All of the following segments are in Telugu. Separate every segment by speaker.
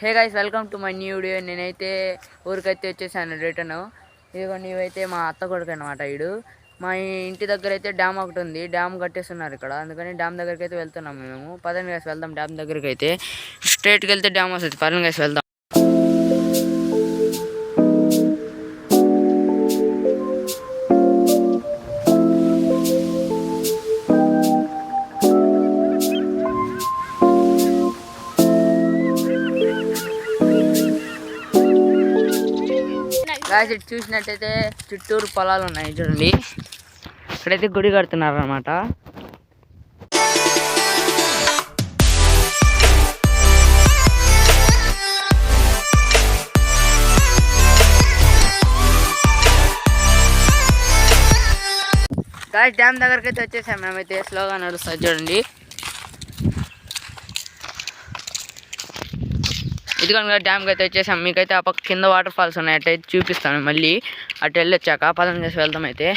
Speaker 1: Hey guys welcome to my new video నేనైతే ఊరికైతే వచ్చేసాను రిటర్న్ ఇదిగోండి ఇవైతే మా అత్త కొడుకు అనమాట వీడు. మా ఇంటి దగ్గర అయితే డ్యామ్ ఒకటి ఉంది. డ్యామ్ కట్టేస్తున్నారు ఇక్కడ. అందుకని డ్యామ్ దగ్గరికి అయితే వెళ్తున్నాం మేము. పదండి గైస్ వెళ్దాం డ్యామ్ దగ్గరికి అయితే స్ట్రైట్కి వెళ్తే డ్యామ్ వస్తుంది. పదండి గైస్ వెళ్దాం. గాయస్ ఇటు చూసినట్టయితే చుట్టూరు పొలాలు ఉన్నాయి చూడండి. ఇక్కడైతే గుడి కడుతున్నారు అనమాట గాయస్ డ్యామ్ దగ్గరకైతే వచ్చేసాం. మేమైతే స్లోగా నడుస్తుంది చూడండి. ఇదిగోండి డ్యామ్కి అయితే వచ్చేసాం. మీకైతే ఆ పక్క కింద వాటర్ ఫాల్స్ ఉన్నాయి అటైతే చూపిస్తాను మళ్ళీ. అటు వెళ్ళొచ్చాక పదం చేసి వెళ్దాం అయితే.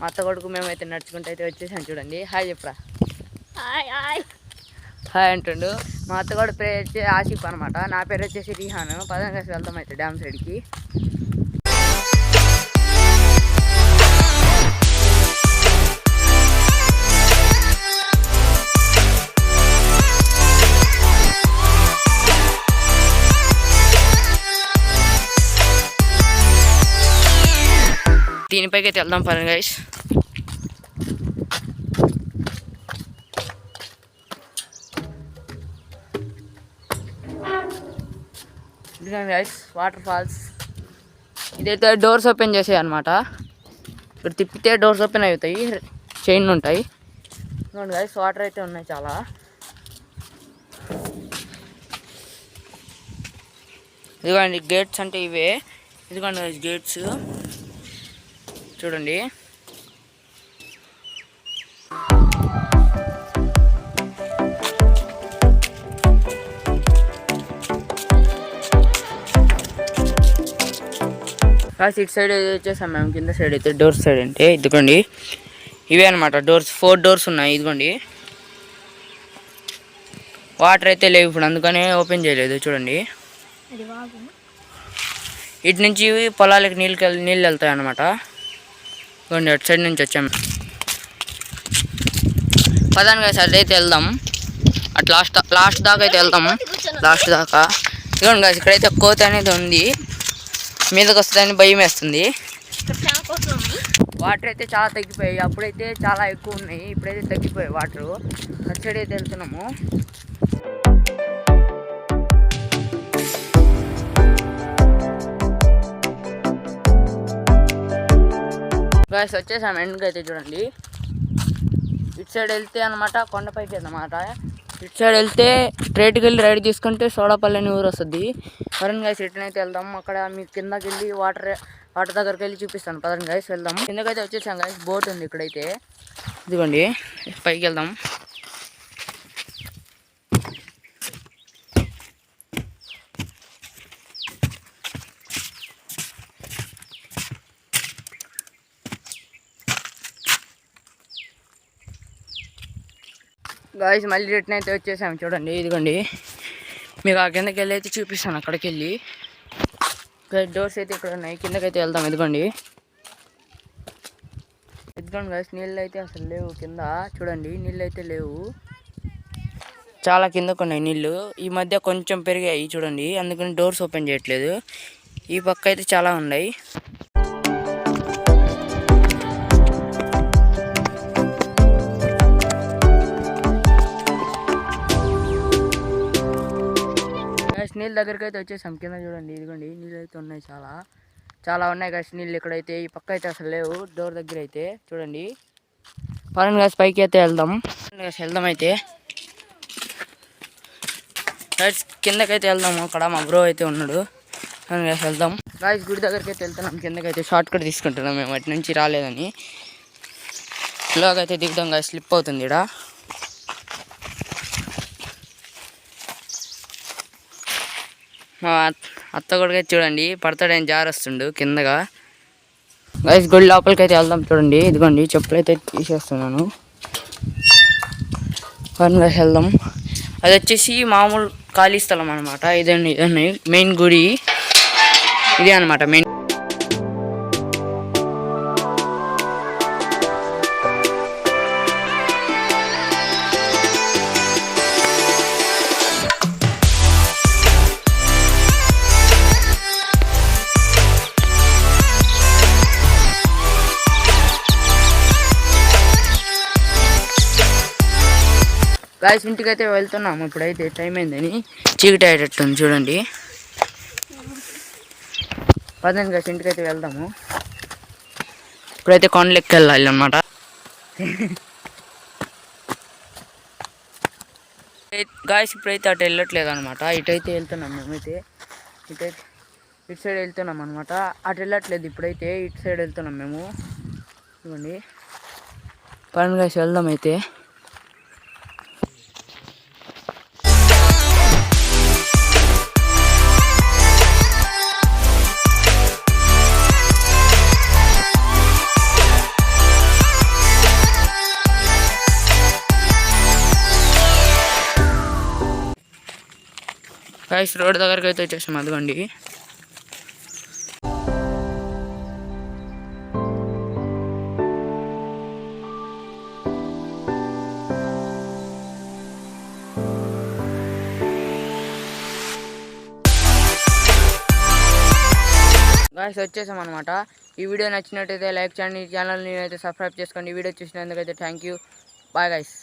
Speaker 1: మా అత్త కొడుకు మేమైతే నడుచుకుంటూ అయితే వచ్చేసాం చూడండి. హాయ్ చెప్పరా
Speaker 2: హాయ్ హాయ్
Speaker 1: హాయ్ అంటుండు. మా అత్త కూడా పేరు వచ్చి ఆసిఫ్ అనమాట నా పేరు వచ్చేసి రిహాన్. పదం చేసి వెళ్దాం అయితే డ్యామ్ సైడ్కి పైకి అయితే వెళ్దాం పని గైస్ ఇదిగోండి గైస్ వాటర్ ఫాల్స్ ఇదైతే డోర్స్ ఓపెన్ చేసాయి అనమాట ఇప్పుడు తిప్పితే డోర్స్ ఓపెన్ అవుతాయి చైన్ ఉంటాయి. గైస్ వాటర్ అయితే ఉన్నాయి చాలా. ఇదిగోండి గేట్స్ అంటే ఇవే. ఇదిగోండి గేట్స్ చూడండి. కాసి ఇటు సైడ్ వచ్చేసాం మేము కింద సైడ్ అయితే డోర్ సైడ్ అంటే ఇదిగోండి. ఇవే అనమాట డోర్స్ ఫోర్ డోర్స్ ఉన్నాయి ఇదిగోండి. వాటర్ అయితే లేవు ఇప్పుడు అందుకనే ఓపెన్ చేయలేదు చూడండి. ఇటు నుంచి పొలాలకి నీళ్ళు నీళ్ళు వెళ్తాయి అనమాట ఇదిగోండి అటు సైడ్ నుంచి వచ్చాం. పదానికి సార్ అయితే వెళ్దాం. అటు లాస్ట్ లాస్ట్ దాకా అయితే వెళ్తాము లాస్ట్ దాకా. ఇదిగోండి guys, ఇక్కడైతే కోత అనేది ఉంది. మీదకి వస్తుందని భయం వేస్తుంది.
Speaker 2: చాలా
Speaker 1: వాటర్ అయితే చాలా తగ్గిపోయాయి. అప్పుడైతే చాలా ఎక్కువ ఉన్నాయి. ఇప్పుడైతే తగ్గిపోయాయి వాటర్. అటు సైడ్ అయితే వెళ్తున్నాము. గాయస్ వచ్చేసాం. ఎండ్కి అయితే చూడండి. ఇటు సైడ్ వెళ్తే అనమాట కొండపైకి అనమాట ఇటు సైడ్ వెళ్తే స్ట్రైట్కి వెళ్ళి రైడ్ తీసుకుంటే సోడాపల్లి అని ఊరు వస్తుంది. వరుణ్ గాయస్ రిటర్న్ అయితే వెళ్దాం. అక్కడ మీ కిందకి వెళ్ళి వాటర్ వాటర్ దగ్గరికి వెళ్ళి చూపిస్తాను. పదండి గాయస్ వెళ్దాం. కిందకైతే వచ్చేసాం గాయస్ బోట్ ఉంది ఇక్కడైతే. ఇదిగోండి. పైకి వెళ్దాం. గాయస్ మళ్ళీ రిటర్న్ అయితే వచ్చేసాము. చూడండి ఇదిగోండి. మీకు ఆ కిందకి వెళ్ళి అయితే చూపిస్తాను అక్కడికి వెళ్ళి. డోర్స్ అయితే ఇక్కడ ఉన్నాయి. కిందకైతే వెళ్దాం ఇదిగోండి. ఇదిగోండి గాయస్ నీళ్ళు అయితే అసలు లేవు కింద. చూడండి నీళ్ళు అయితే లేవు. చాలా కిందకు ఉన్నాయి నీళ్ళు. ఈ మధ్య కొంచెం పెరిగాయి చూడండి. అందుకని డోర్స్ ఓపెన్ చేయట్లేదు. ఈ పక్క అయితే చాలా ఉన్నాయి. నీళ్ళ దగ్గరికి అయితే వచ్చేసాం. కింద చూడండి ఇదిగోండి నీళ్ళు అయితే ఉన్నాయి చాలా. చాలా ఉన్నాయి గైస్ నీళ్ళు ఇక్కడైతే ఈ పక్క అయితే అసలు లేవు. డోర్ దగ్గర అయితే చూడండి. పరంగా గైస్ పైకి అయితే వెళ్దాం గైస్ వెళ్దాం అయితే. రైట్స్ కిందకైతే వెళ్దాము అక్కడ మా బ్రో అయితే ఉన్నాడు. పరంగా గైస్ వెళ్దాం. రాయిస్ గుడి దగ్గరికి అయితే వెళ్తున్నాం. కిందకైతే షార్ట్ కట్ తీసుకుంటున్నాం మేము అటు నుంచి రాలేదని. ఇలాగైతే దిగుదాం గాయస్ స్లిప్ అవుతుంది ఇక్కడ మా అత్త కొడుకు అయితే చూడండి పడతాడని జారొస్తుండు కిందగా. గైస్ గుడి లోపలికి అయితే వెళ్దాం చూడండి. ఇదిగోండి చెప్పులు అయితే తీసేస్తున్నాను. ఫన్గా వెళ్దాం. అది వచ్చేసి మామూలు ఖాళీ స్థలం అనమాట ఇదండి ఇదండి మెయిన్ గుడి. ఇదే అనమాట మెయిన్ గాయస్ ఇంటికి అయితే వెళ్తున్నాము ఇప్పుడైతే టైం అయిందని చీకటి అయ్యేటట్టుంది చూడండి. పదండి గాయస్ ఇంటికి అయితే వెళ్దాము. ఇప్పుడైతే కొండలెక్కి వెళ్ళాలి అనమాట గాయస్ ఇప్పుడైతే అటు వెళ్ళట్లేదు అనమాట ఇటైతే వెళ్తున్నాం మేమైతే. ఇటైతే ఇటు సైడ్ వెళ్తున్నాం అనమాట అటు వెళ్ళట్లేదు ఇప్పుడైతే ఇటు సైడ్ వెళ్తున్నాం మేము. ఇవ్వండి. పని గాయస్ వెళ్దాం అయితే. గైస్ రోడ్ దగ్గరికి అయితే వచ్చేసాం. అదిగోండి. గాయస్ వచ్చేసాం అనమాట ఈ వీడియో నచ్చినట్టయితే లైక్ చేయండి. ఛానల్ని అయితే సబ్స్క్రైబ్ చేసుకోండి. ఈ వీడియో చూసినందుకైతే థ్యాంక్ యూ బాయ్ గాయస్